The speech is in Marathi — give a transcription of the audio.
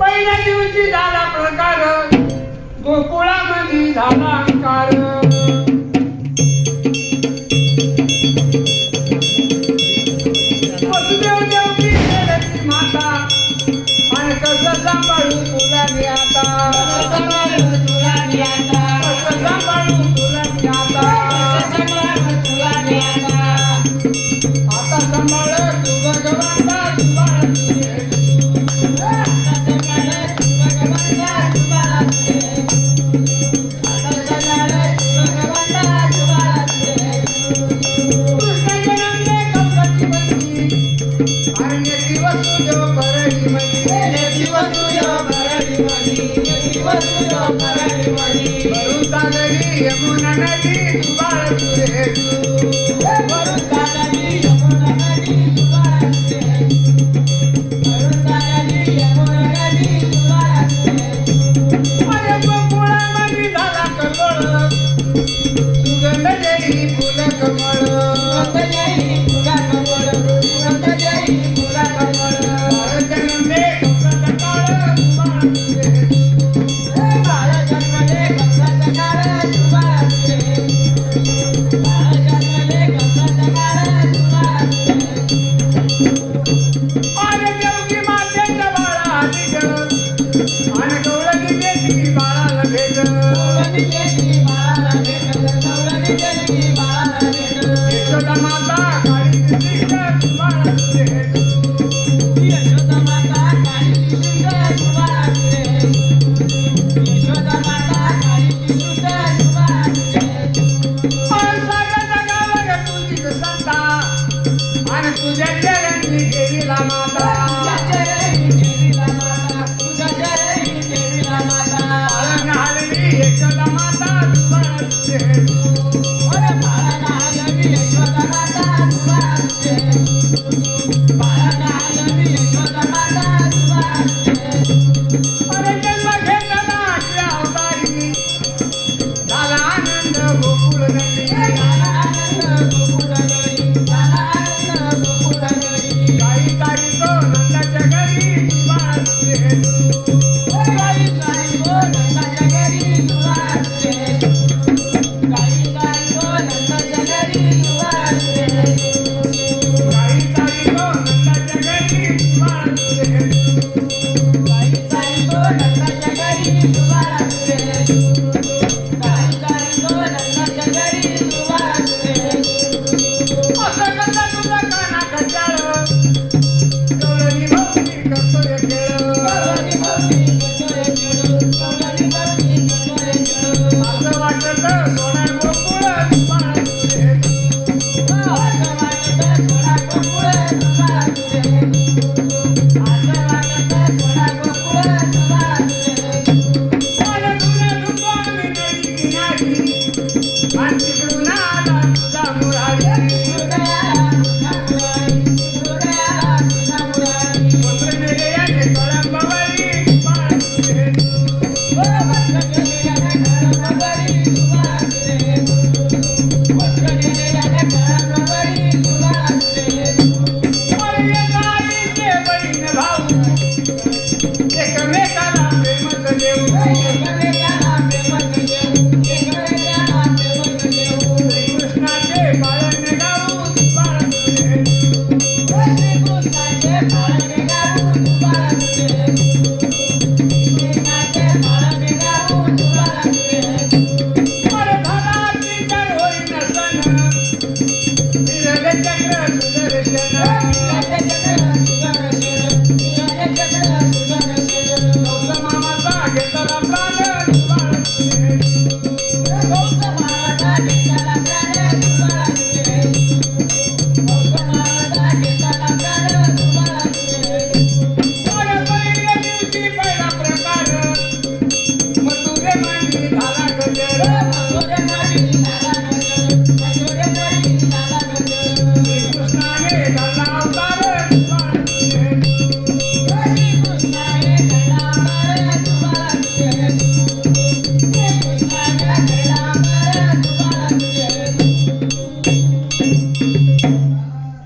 पहिल्या दिवशी झाला प्रकार. गोकुळामध्ये झाला अंकार. वसुदेव देवकी जगती माता. आणि कसं सांभाळू तुला मी आता? कसं सांभाळू तुला मी आता? कसं सांभाळू तुला मी आता? कसं सांभाळू तुला मी आता आता सांभाळ यमुना नदी तुबाळ तुझे तू 大了。